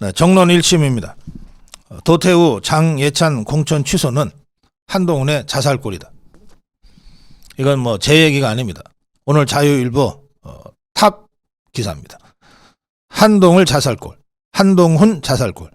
네, 정론 1심입니다. 어, 도태우 장예찬 공천 취소는 한동훈의 자살골이다. 이건 뭐 제 얘기가 아닙니다. 오늘 자유일보 어, 탑 기사입니다. 한동훈 자살골, 한동훈 자살골.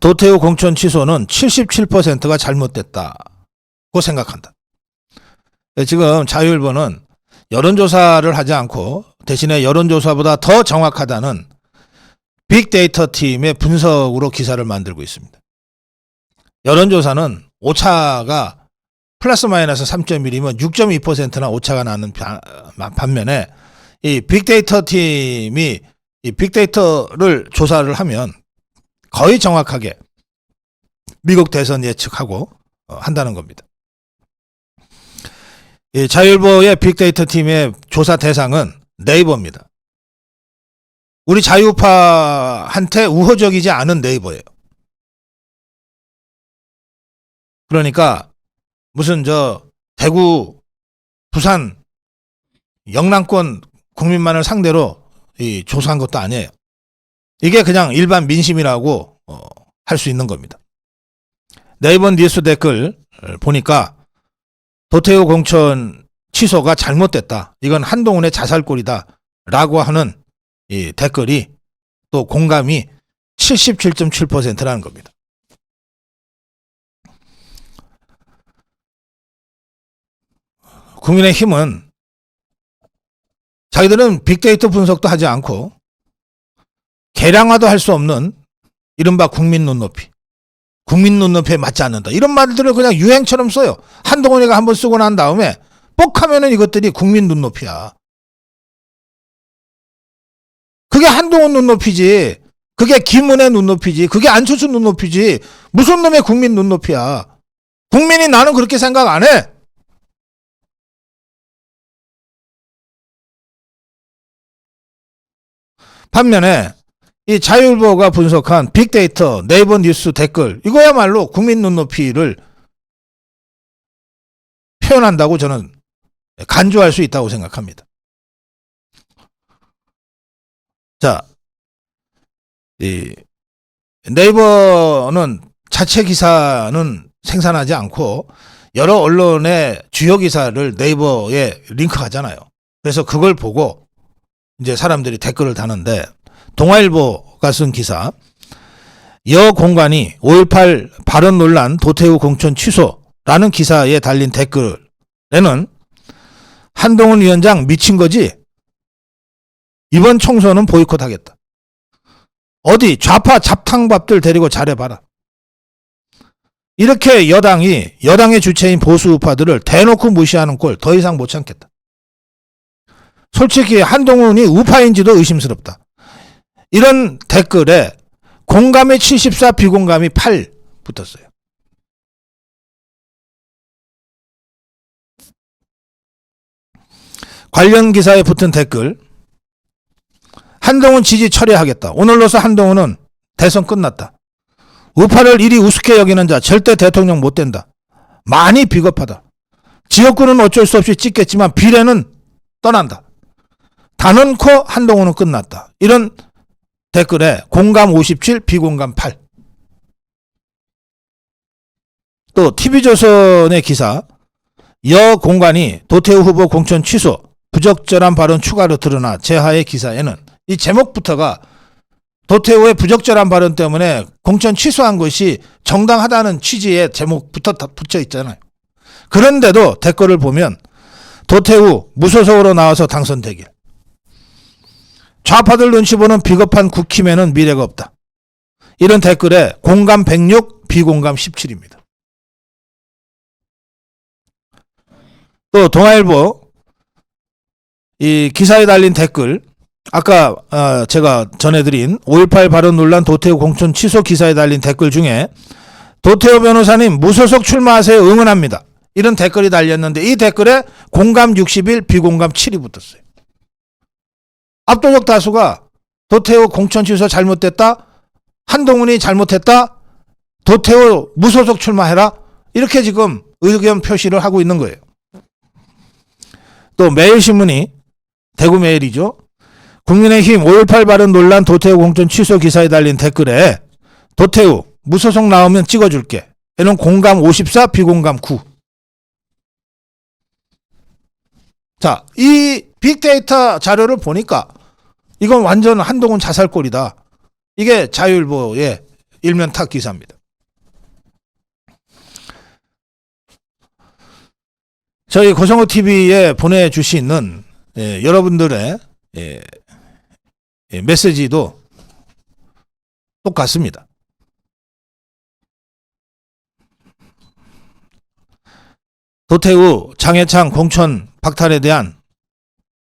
도태우 공천 취소는 77%가 잘못됐다고 생각한다. 네, 지금 자유일보는 여론조사를 하지 않고 대신에 여론조사보다 더 정확하다는 빅데이터 팀의 분석으로 기사를 만들고 있습니다. 여론조사는 오차가 플러스 마이너스 3.1이면 6.2%나 오차가 나는 바- 반면에 이 빅데이터 팀이 이 빅데이터를 조사를 하면 거의 정확하게 미국 대선 예측하고 어, 한다는 겁니다. 이 자율보의 빅데이터 팀의 조사 대상은 네이버입니다. 우리 자유파한테 우호적이지 않은 네이버예요. 그러니까 무슨 저 대구, 부산, 영남권 국민만을 상대로 이 조사한 것도 아니에요. 이게 그냥 일반 민심이라고 어, 할 수 있는 겁니다. 네이버 뉴스 댓글 보니까 도태우 공천 취소가 잘못됐다. 이건 한동훈의 자살골이다. 라고 하는 이 댓글이 또 공감이 77.7%라는 겁니다. 국민의힘은 자기들은 빅데이터 분석도 하지 않고 계량화도 할 수 없는 이른바 국민 눈높이. 국민 눈높이에 맞지 않는다. 이런 말들을 그냥 유행처럼 써요. 한동훈이가 한번 쓰고 난 다음에 뻑 하면은 이것들이 국민 눈높이야. 그게 한동훈 눈높이지. 그게 김은혜 눈높이지. 그게 안철수 눈높이지. 무슨 놈의 국민 눈높이야. 국민이 나는 그렇게 생각 안 해. 반면에 이 자율보가 분석한 빅데이터, 네이버 뉴스 댓글 이거야말로 국민 눈높이를 표현한다고 저는 간주할 수 있다고 생각합니다. 자, 이 네이버는 자체 기사는 생산하지 않고 여러 언론의 주요 기사를 네이버에 링크하잖아요. 그래서 그걸 보고 이제 사람들이 댓글을 다는데 동아일보가 쓴 기사 여 공관이 5.18 발언 논란 도태우 공천 취소라는 기사에 달린 댓글에는 한동훈 위원장 미친 거지 이번 총선은 보이콧하겠다. 어디 좌파 잡탕밥들 데리고 잘해봐라. 이렇게 여당이 여당의 주체인 보수 우파들을 대놓고 무시하는 꼴 더 이상 못 참겠다. 솔직히 한동훈이 우파인지도 의심스럽다. 이런 댓글에 공감이 74, 비공감이 8 붙었어요. 관련 기사에 붙은 댓글 한동훈 지지 철회하겠다. 오늘로서 한동훈은 대선 끝났다. 우파를 이리 우습게 여기는 자 절대 대통령 못 된다. 많이 비겁하다. 지역구는 어쩔 수 없이 찍겠지만 비례는 떠난다. 단언코 한동훈은 끝났다. 이런 댓글에 공감 57, 비공감 8. 또 TV조선의 기사 여 공관이 도태우 후보 공천 취소 부적절한 발언 추가로 드러나 제하의 기사에는 이 제목부터가 도태우의 부적절한 발언 때문에 공천 취소한 것이 정당하다는 취지의 제목부터 다 붙여 있잖아요. 그런데도 댓글을 보면 도태우 무소속으로 나와서 당선되길. 좌파들 눈치 보는 비겁한 국힘에는 미래가 없다. 이런 댓글에 공감 106, 비공감 17입니다. 또 동아일보 이 기사에 달린 댓글 아까 어, 제가 전해드린 5.18 발언 논란 도태우 공천 취소 기사에 달린 댓글 중에 도태우 변호사님 무소속 출마하세요 응원합니다. 이런 댓글이 달렸는데 이 댓글에 공감 61, 비공감 7이 붙었어요. 압도적 다수가 도태우 공천 취소 잘못됐다. 한동훈이 잘못했다. 도태우 무소속 출마해라. 이렇게 지금 의견 표시를 하고 있는 거예요. 또 매일신문이 대구 매일이죠. 국민의힘 5.18 발언 논란 도태우 공천 취소 기사에 달린 댓글에 도태우 무소속 나오면 찍어줄게. 해는 공감 54, 비공감 9. 자, 이 빅데이터 자료를 보니까 이건 완전 한동훈 자살골이다. 이게 자율보의 일면 탁 기사입니다. 저희 고성호 TV에 보내주시는 예, 여러분들의 예, 예, 메시지도 똑같습니다. 도태우 장해창 공천 박탈에 대한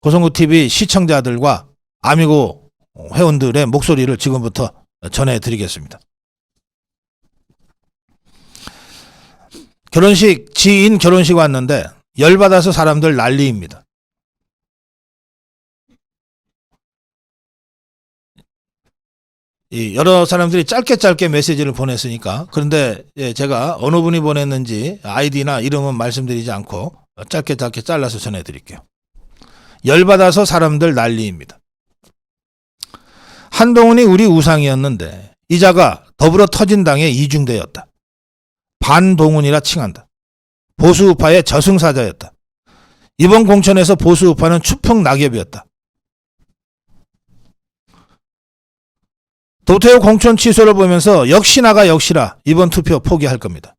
고성구 TV 시청자들과 아미고 회원들의 목소리를 지금부터 전해드리겠습니다. 결혼식 지인 결혼식 왔는데 열받아서 사람들 난리입니다. 이 여러 사람들이 짧게 짧게 메시지를 보냈으니까 그런데 예, 제가 어느 분이 보냈는지 아이디나 이름은 말씀드리지 않고 짧게 짧게 잘라서 전해드릴게요. 열받아서 사람들 난리입니다. 한동훈이 우리 우상이었는데 이자가 더불어 터진 당의 이중대였다. 반동훈이라 칭한다. 보수우파의 저승사자였다. 이번 공천에서 보수우파는 추풍 낙엽이었다. 도태우 공천 취소를 보면서 역시나가 역시라 이번 투표 포기할 겁니다.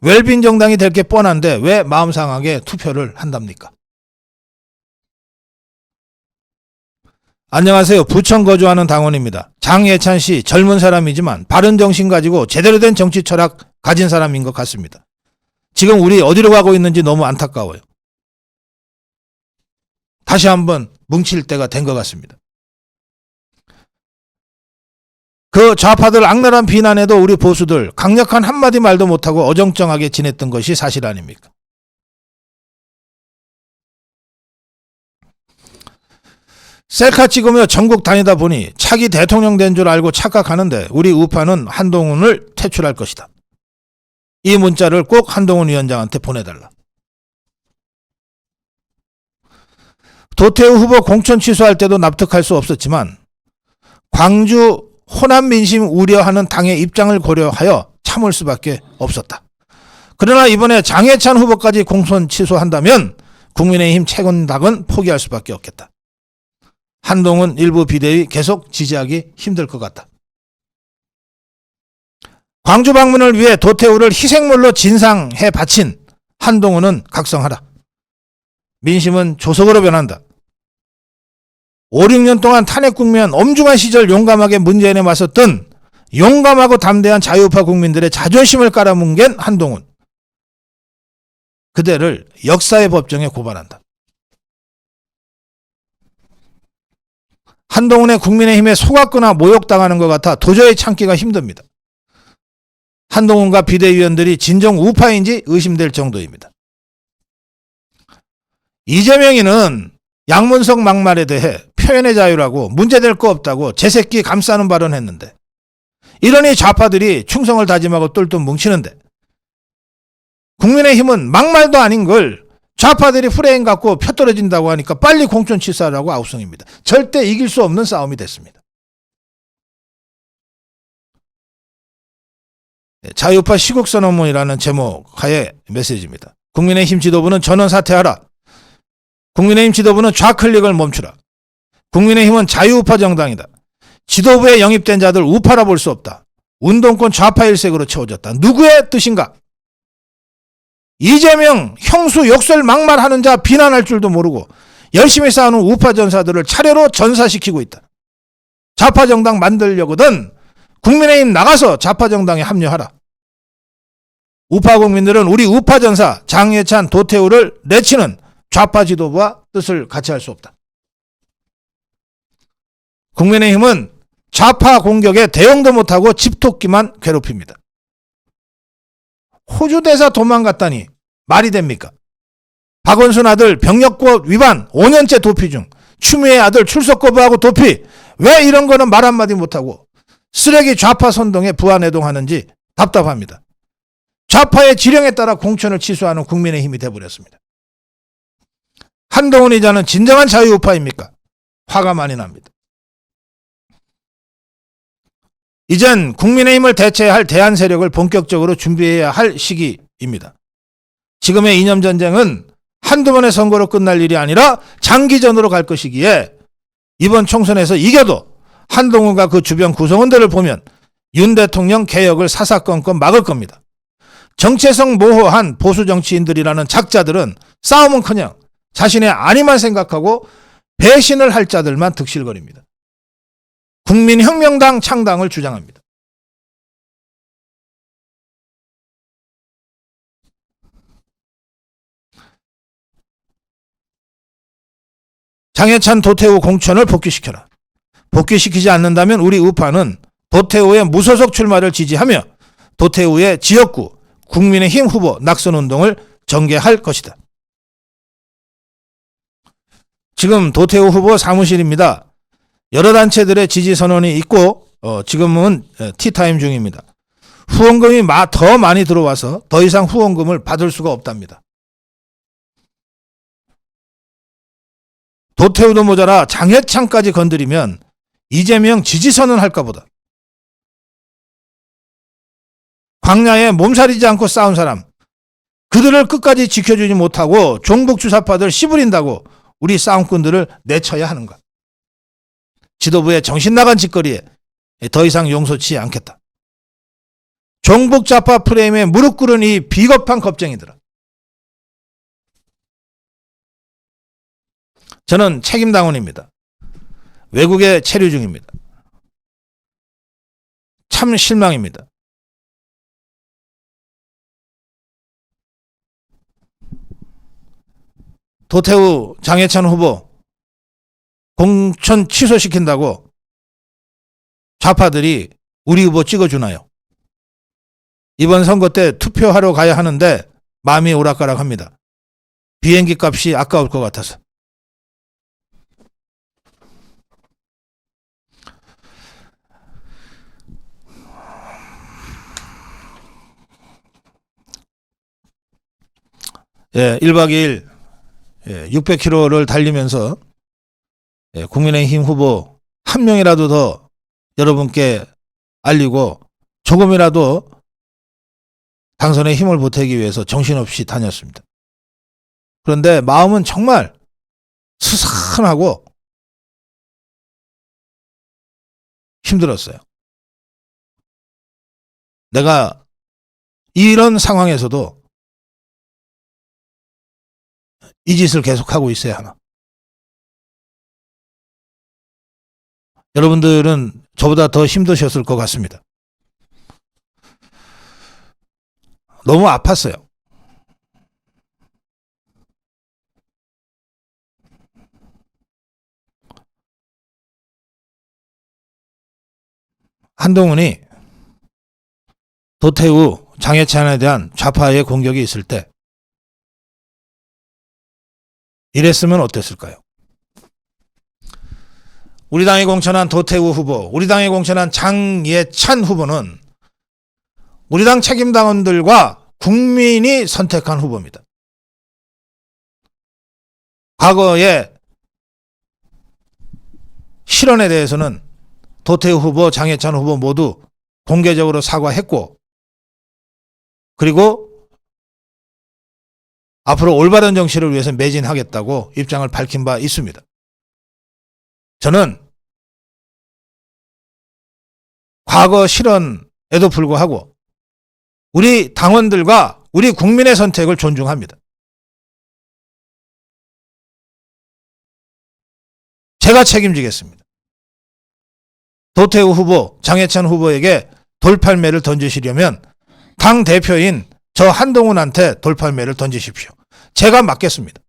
웰빙 정당이 될 게 뻔한데 왜 마음 상하게 투표를 한답니까? 안녕하세요. 부천 거주하는 당원입니다. 장예찬 씨 젊은 사람이지만 바른 정신 가지고 제대로 된 정치 철학 가진 사람인 것 같습니다. 지금 우리 어디로 가고 있는지 너무 안타까워요. 다시 한번 뭉칠 때가 된 것 같습니다. 그 좌파들 악랄한 비난에도 우리 보수들 강력한 한마디 말도 못하고 어정쩡하게 지냈던 것이 사실 아닙니까? 셀카 찍으며 전국 다니다 보니 차기 대통령 된 줄 알고 착각하는데 우리 우파는 한동훈을 퇴출할 것이다. 이 문자를 꼭 한동훈 위원장한테 보내달라. 도태우 후보 공천 취소할 때도 납득할 수 없었지만 광주 호남 민심 우려하는 당의 입장을 고려하여 참을 수밖에 없었다. 그러나 이번에 장해찬 후보까지 공천 취소한다면 국민의힘 최근당은 포기할 수밖에 없겠다. 한동훈 일부 비대위 계속 지지하기 힘들 것 같다. 광주 방문을 위해 도태우를 희생물로 진상해 바친 한동훈은 각성하라. 민심은 조속으로 변한다. 5, 6년 동안 탄핵 국면 엄중한 시절 용감하게 문재인에 맞섰던 용감하고 담대한 자유파 국민들의 자존심을 깔아뭉갠 한동훈. 그대를 역사의 법정에 고발한다. 한동훈의 국민의힘에 속았거나 모욕당하는 것 같아 도저히 참기가 힘듭니다. 한동훈과 비대위원들이 진정 우파인지 의심될 정도입니다. 이재명이는 양문석 막말에 대해 표현의 자유라고 문제될 거 없다고 제 새끼 감싸는 발언했는데 이러니 좌파들이 충성을 다짐하고 똘똘 뭉치는데 국민의힘은 막말도 아닌 걸 좌파들이 프레임 갖고 펴떨어진다고 하니까 빨리 공천 취소하라고 아우성입니다. 절대 이길 수 없는 싸움이 됐습니다. 네, 자유파 시국선언문이라는 제목 하에 메시지입니다. 국민의힘 지도부는 전원 사퇴하라. 국민의힘 지도부는 좌클릭을 멈추라. 국민의힘은 자유우파 정당이다. 지도부에 영입된 자들 우파라 볼 수 없다. 운동권 좌파 일색으로 채워졌다. 누구의 뜻인가? 이재명 형수 욕설 막말하는 자 비난할 줄도 모르고 열심히 싸우는 우파 전사들을 차례로 전사시키고 있다. 좌파 정당 만들려거든 국민의힘 나가서 좌파 정당에 합류하라. 우파 국민들은 우리 우파 전사 장예찬 도태우를 내치는 좌파 지도부와 뜻을 같이 할 수 없다. 국민의힘은 좌파 공격에 대응도 못하고 집토끼만 괴롭힙니다. 호주 대사 도망갔다니 말이 됩니까? 박원순 아들 병력법 위반 5년째 도피 중 추미애 아들 출석 거부하고 도피 왜 이런 거는 말 한마디 못하고 쓰레기 좌파 선동에 부안해동하는지 답답합니다. 좌파의 지령에 따라 공천을 취소하는 국민의힘이 돼버렸습니다. 한동훈 이자는 진정한 자유우파입니까? 화가 많이 납니다. 이젠 국민의힘을 대체할 대안 세력을 본격적으로 준비해야 할 시기입니다. 지금의 이념 전쟁은 한두 번의 선거로 끝날 일이 아니라 장기전으로 갈 것이기에 이번 총선에서 이겨도 한동훈과 그 주변 구성원들을 보면 윤 대통령 개혁을 사사건건 막을 겁니다. 정체성 모호한 보수 정치인들이라는 작자들은 싸움은커녕 자신의 안위만 생각하고 배신을 할 자들만 득실거립니다. 국민혁명당 창당을 주장합니다. 장해찬 도태우 공천을 복귀시켜라. 복귀시키지 않는다면 우리 우파는 도태우의 무소속 출마를 지지하며 도태우의 지역구 국민의힘 후보 낙선 운동을 전개할 것이다. 지금 도태우 후보 사무실입니다. 여러 단체들의 지지 선언이 있고 어, 지금은 에, 티타임 중입니다. 후원금이 마- 더 많이 들어와서 더 이상 후원금을 받을 수가 없답니다. 도태우도 모자라 장해창까지 건드리면 이재명 지지 선언 할까 보다. 광야에 몸살이지 않고 싸운 사람, 그들을 끝까지 지켜주지 못하고 종북 주사파들 씨부린다고 우리 싸움꾼들을 내쳐야 하는가? 지도부의 정신 나간 짓거리에 더 이상 용서치 않겠다. 종북 좌파 프레임에 무릎 꿇은 이 비겁한 겁쟁이들아. 저는 책임당원입니다. 외국에 체류 중입니다. 참 실망입니다. 도태우 장해찬 후보 공천 취소시킨다고 좌파들이 우리 후보 찍어주나요? 이번 선거 때 투표하러 가야 하는데 마음이 오락가락합니다. 비행기 값이 아까울 것 같아서. 예, 1박 2일 예, 600km를 달리면서 예, 국민의힘 후보 한 명이라도 더 여러분께 알리고 조금이라도 당선에 힘을 보태기 위해서 정신없이 다녔습니다. 그런데 마음은 정말 스산하고 힘들었어요. 내가 이런 상황에서도 이 짓을 계속하고 있어야 하나. 여러분들은 저보다 더 힘드셨을 것 같습니다. 너무 아팠어요. 한동훈이 도태우 장해찬에 대한 좌파의 공격이 있을 때 이랬으면 어땠을까요? 우리 당이 공천한 도태우 후보, 우리 당이 공천한 장예찬 후보는 우리 당 책임 당원들과 국민이 선택한 후보입니다. 과거의 실언에 대해서는 도태우 후보, 장해찬 후보 모두 공개적으로 사과했고, 그리고 앞으로 올바른 정치를 위해서 매진하겠다고 입장을 밝힌 바 있습니다. 저는 과거 실언에도 불구하고 우리 당원들과 우리 국민의 선택을 존중합니다. 제가 책임지겠습니다. 도태우 후보, 장해찬 후보에게 돌팔매를 던지시려면 당 대표인 저 한동훈한테 돌팔매를 던지십시오. 제가 맡겠습니다.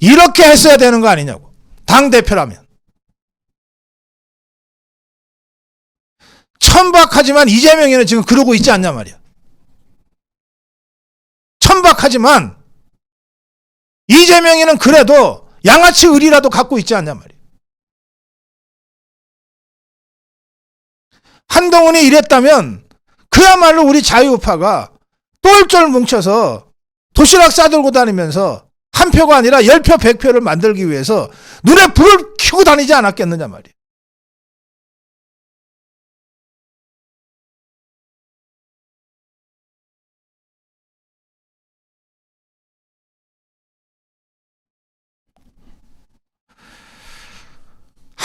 이렇게 했어야 되는 거 아니냐고. 당 대표라면. 천박하지만 이재명이는 지금 그러고 있지 않냐 말이야. 천박하지만 이재명이는 그래도 양아치 의리라도 갖고 있지 않냐 말이야. 한동훈이 이랬다면 그야말로 우리 자유우파가 똘똘 뭉쳐서 도시락 싸들고 다니면서 한 표가 아니라 열 표, 백 표를 만들기 위해서 눈에 불을 키고 다니지 않았겠느냐 말이에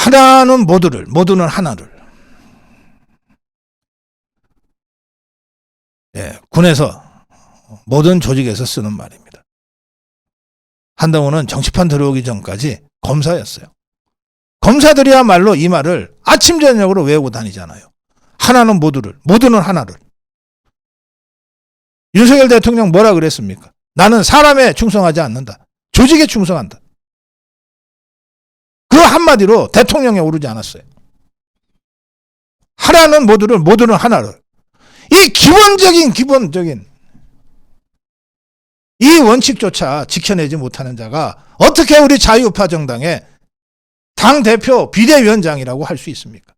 하나는 모두를, 모두는 하나를. 예, 군에서 모든 조직에서 쓰는 말입니다. 한동훈은 정치판 들어오기 전까지 검사였어요. 검사들이야말로 이 말을 아침 저녁으로 외우고 다니잖아요. 하나는 모두를, 모두는 하나를. 윤석열 대통령 뭐라 그랬습니까? 나는 사람에 충성하지 않는다. 조직에 충성한다. 그 한마디로 대통령에 오르지 않았어요. 하나는 모두를, 모두는 하나를. 이 기본적인, 기본적인 이 원칙조차 지켜내지 못하는 자가 어떻게 우리 자유우파 정당의 당 대표 비대위원장이라고 할 수 있습니까?